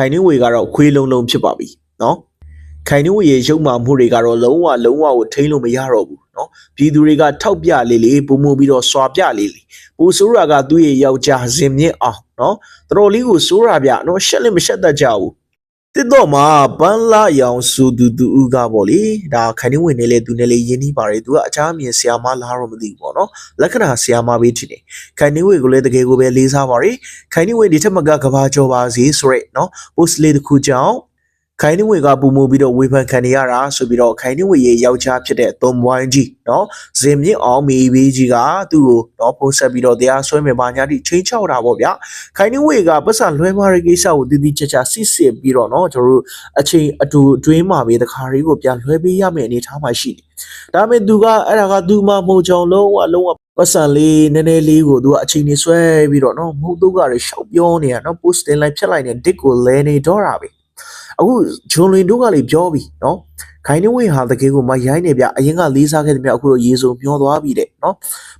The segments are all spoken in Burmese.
ခိုင်နှင်းဝေကတော့ခွေးလုံးလုံးဖြစ်ပါပြီနော်ခိုင်နှင်းဝေရဲ့ရုပ်မာမှုတွေကတော့လုံးဝလုံးဝကိုထိန်းလို့မရတော့ဘူးနော်ပြည်သူတွေကထောက်ပြလေးလေးပုံမှုပြီးတော့စွာပြလေးလေးပူဆိုးရာကသူ့ရဲ့ယောက်ျားဇင်မြင့်အောင်နော်တော်တော်လေးကိုစိုးရာဗျနော်ရှက်လည်းမရှက်တတ်ကြဘူး တစ်တော့မှာပန်းလာရောင်စုသူသူဦးကပေါ့လေဒါခိုင်နှင်းဝင်နေလေသူနဲ့လေရင်းနှီးပါတယ်သူကအချားမြင်ဆရာမလားတော့မသိဘူးပေါ့နော်လက္ခဏာဆရာမပဲဖြစ်နေခိုင်နှင်းဝင်ကိုလည်းတကယ်ကိုပဲလေးစားပါတယ်ခိုင်နှင်းဝင်ဒီထက်မကကဘာကျော်ပါစေဆိုရဲနော် post လေးတစ်ခုကြောင့် ခိုင်နှင်းဝေကပူမှုပြီးတော့ဝေဖန်ခံနေရတာဆိုပြီးတော့ခိုင်နှင်းဝေရဲ့ယောက်ျားဖြစ်တဲ့သွန်ဝိုင်းကြီးနော်ဇင်မြင့်အောင်မီဘီကြီးကသူ့ကိုတော့ပို့ဆက်ပြီးတော့တရားစွဲမယ်ပါညာတိချင်းချောက်တာပေါ့ဗျာခိုင်နှင်းဝေကပတ်စံလွှဲမားတဲ့ကိစ္စကိုတည်တည်ချာချာစစ်စစ်ပြီးတော့နော်ကျွန်တော်တို့အချိန်အတူအတွင်းမှာပဲတခါလေးကိုပြန်လွှဲပေးရမယ်အနေထားမှရှိတယ်ဒါပေမဲ့သူကအဲ့ဒါကသူမှမဟုတ်ကြောင်လုံးဝလုံးဝပတ်စံလေးနည်းနည်းလေးကိုသူကအချိန်နေဆွဲပြီးတော့နော်မဟုတ်တော့ကရရှောက်ပြောနေတာနော် post တင်လိုက်ဖြတ်လိုက်နေ dick ကိုလဲနေတော့တာပဲ အခုဂျွန်လင်တို့ကလေပြောပြီနော်ခိုင်နေဝေဟာတကယ်ကိုမရိုင်းနေဗျအရင်ကလေးစားခဲ့တယ်ဗျအခုတော့ရေစုံမျောသွားပြီတဲ့နော်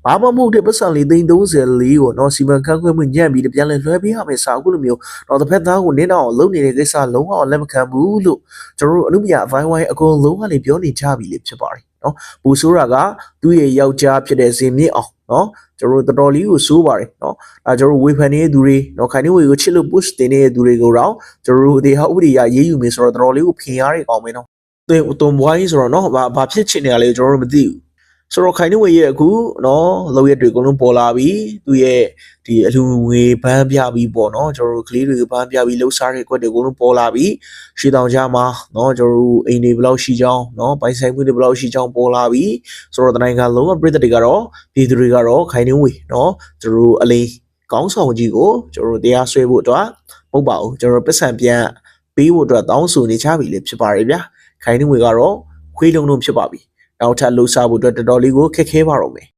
ဘာမှမဟုတ်တဲ့ပတ်စံလေးသိန်း34ကိုနော်စီမံခန့်ခွဲမှုညံ့ပြီးတပြန်လဲလွှဲပေးရမယ်စာအခုလိုမျိုးတော့တစ်ဖက်သားကိုနင်းအောင်လုပ်နေတဲ့ကိစ္စလုံးဝလက်မခံဘူးလို့ကျွန်တော်တို့အမှုမြအပိုင်းဝိုင်းအကုန်လုံးကလေပြောနေကြပြီလေဖြစ်ပါတယ်နော်ပူဆိုးရာကသူ့ရဲ့ယောက်ျားဖြစ်တဲ့ဇင်မြင့်အောင် နော်ကျွန်တော်တို့တော်တော်လေးကိုစိုးပါတယ်နော်အဲကျွန်တော်တို့ဝေဖန်နေတဲ့သူတွေနော်ခိုင်နေဝေကိုချစ်လို့ push တင်နေတဲ့သူတွေကိုတော့ကျွန်တော်တို့ဒီဟာဥပဒေရရေးယူမယ်ဆိုတော့တော်တော်လေးကိုဖင်ရတဲ့ကောင်ပဲနော်။တင်တုံဘွိုင်းဆိုတော့နော်ဘာဘာဖြစ်ချင်နေရလဲကျွန်တော်တို့မသိဘူး။ ဆိုတော့ခိုင်နေဝေရဲ့အခုနော်လောက်ရက်တွေအကုန်လုံးပေါ်လာပြီ။သူရဲ့ဒီအလူငွေဘန်းပြပြီးပေါ့နော်ကျွန်တော်တို့ကလေးတွေကဘန်းပြပြီးလှုပ်ရှားတဲ့ကွက်တွေအကုန်လုံးပေါ်လာပြီ။ရှေးတောင်ကြားမှာနော်ကျွန်တော်တို့အိမ်တွေဘယ်လောက်ရှိကြောင်းနော်ပိုင်ဆိုင်မှုတွေဘယ်လောက်ရှိကြောင်းပေါ်လာပြီ။ဆိုတော့တနိုင်ငံလုံးကပြည်သက်တွေကတော့ပြည်သူတွေကတော့ခိုင်နေဝေနော်ကျွန်တော်တို့အလေးကောင်းဆောင်ကြီးကိုကျွန်တော်တို့တရားစွဲဖို့အတွက်မဟုတ်ပါဘူးကျွန်တော်တို့ပတ်စံပြန်ပေးဖို့အတွက်တောင်းဆိုနေကြပြီလေဖြစ်ပါတယ်ဗျာခိုင်နေငွေကတော့ခွေးလုံးလုံးဖြစ်ပါပြီ နောက်ထပ်လှုပ်ရှားဖို့အတွက်တော်တော်လေးကိုခက်ခဲပါတော့မယ်